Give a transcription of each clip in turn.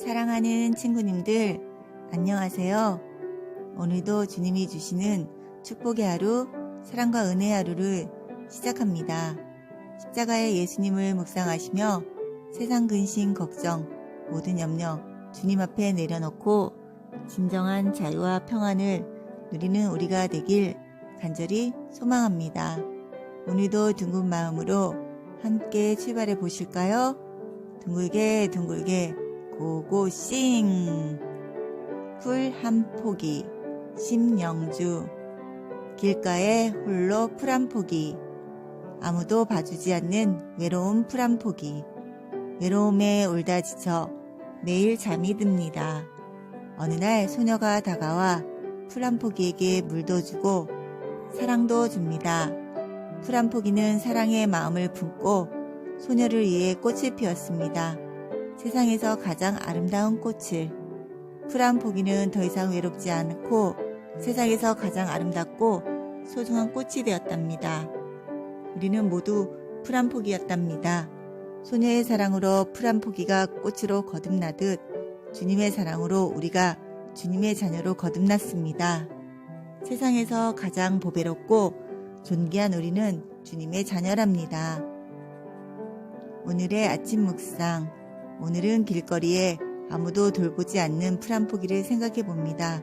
사랑하는 친구님들, 안녕하세요. 오늘도 주님이 주시는 축복의 하루, 사랑과 은혜의 하루를 시작합니다. 십자가의 예수님을 묵상하시며 세상 근심, 걱정, 모든 염려 주님 앞에 내려놓고 진정한 자유와 평안을 누리는 우리가 되길 간절히 소망합니다. 오늘도 둥근 마음으로 함께 출발해 보실까요? 둥글게 둥글게 고고싱 풀 한 포기 심영주 길가에 홀로 풀 한 포기 아무도 봐주지 않는 외로운 풀 한 포기 외로움에 울다 지쳐 매일 잠이 듭니다. 어느 날 소녀가 다가와 풀 한 포기에게 물도 주고 사랑도 줍니다. 풀 한 포기는 사랑의 마음을 품고 소녀를 위해 꽃을 피웠습니다. 세상에서 가장 아름다운 꽃을. 풀한 포기는 더 이상 외롭지 않고 세상에서 가장 아름답고 소중한 꽃이 되었답니다. 우리는 모두 풀한 포기였답니다. 소녀의 사랑으로 풀한 포기가 꽃으로 거듭나듯 주님의 사랑으로 우리가 주님의 자녀로 거듭났습니다. 세상에서 가장 보배롭고 존귀한 우리는 주님의 자녀랍니다. 오늘의 아침 묵상. 오늘은 길거리에 아무도 돌보지 않는 풀 한 포기를 생각해 봅니다.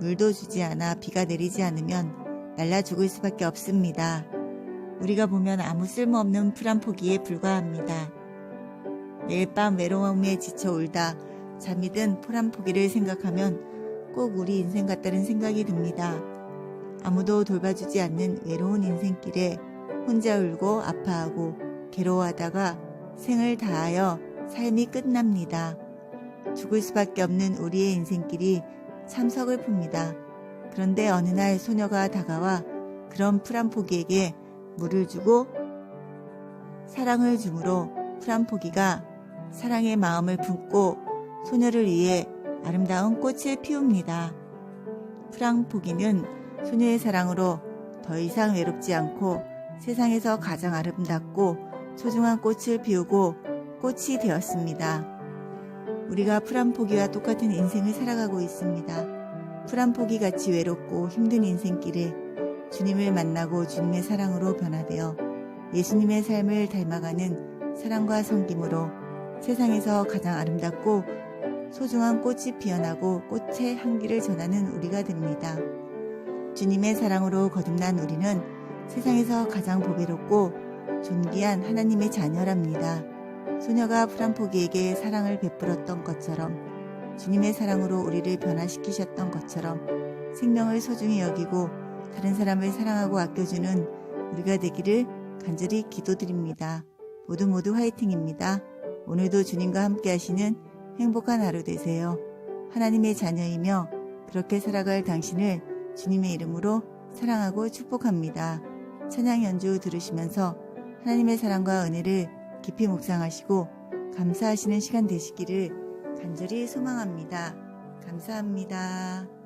물도 주지 않아 비가 내리지 않으면 날라 죽을 수밖에 없습니다. 우리가 보면 아무 쓸모없는 풀 한 포기에 불과합니다. 매일 밤 외로움에 지쳐 울다 잠이 든 풀 한 포기를 생각하면 꼭 우리 인생 같다는 생각이 듭니다. 아무도 돌봐주지 않는 외로운 인생길에 혼자 울고 아파하고 괴로워하다가 생을 다하여 삶이 끝납니다. 죽을 수밖에 없는 우리의 인생길이 참 서글픕니다. 그런데 어느 날 소녀가 다가와 그런 풀한 포기에게 물을 주고 사랑을 주므로 풀한 포기가 사랑의 마음을 품고 소녀를 위해 아름다운 꽃을 피웁니다. 풀한 포기는 소녀의 사랑으로 더 이상 외롭지 않고 세상에서 가장 아름답고 소중한 꽃을 피우고 꽃이 되었습니다. 우리가 풀한 포기와 똑같은 인생을 살아가고 있습니다. 풀한 포기 같이 외롭고 힘든 인생길에 주님을 만나고 주님의 사랑으로 변화되어 예수님의 삶을 닮아가는 사랑과 섬김으로 세상에서 가장 아름답고 소중한 꽃이 피어나고 꽃의 향기를 전하는 우리가 됩니다. 주님의 사랑으로 거듭난 우리는 세상에서 가장 보배롭고 존귀한 하나님의 자녀랍니다. 소녀가 풀한 포기에게 사랑을 베풀었던 것처럼 주님의 사랑으로 우리를 변화시키셨던 것처럼 생명을 소중히 여기고 다른 사람을 사랑하고 아껴주는 우리가 되기를 간절히 기도드립니다. 모두 모두 화이팅입니다. 오늘도 주님과 함께 하시는 행복한 하루 되세요. 하나님의 자녀이며 그렇게 살아갈 당신을 주님의 이름으로 사랑하고 축복합니다. 찬양 연주 들으시면서 하나님의 사랑과 은혜를 깊이 묵상하시고 감사하시는 시간 되시기를 간절히 소망합니다. 감사합니다.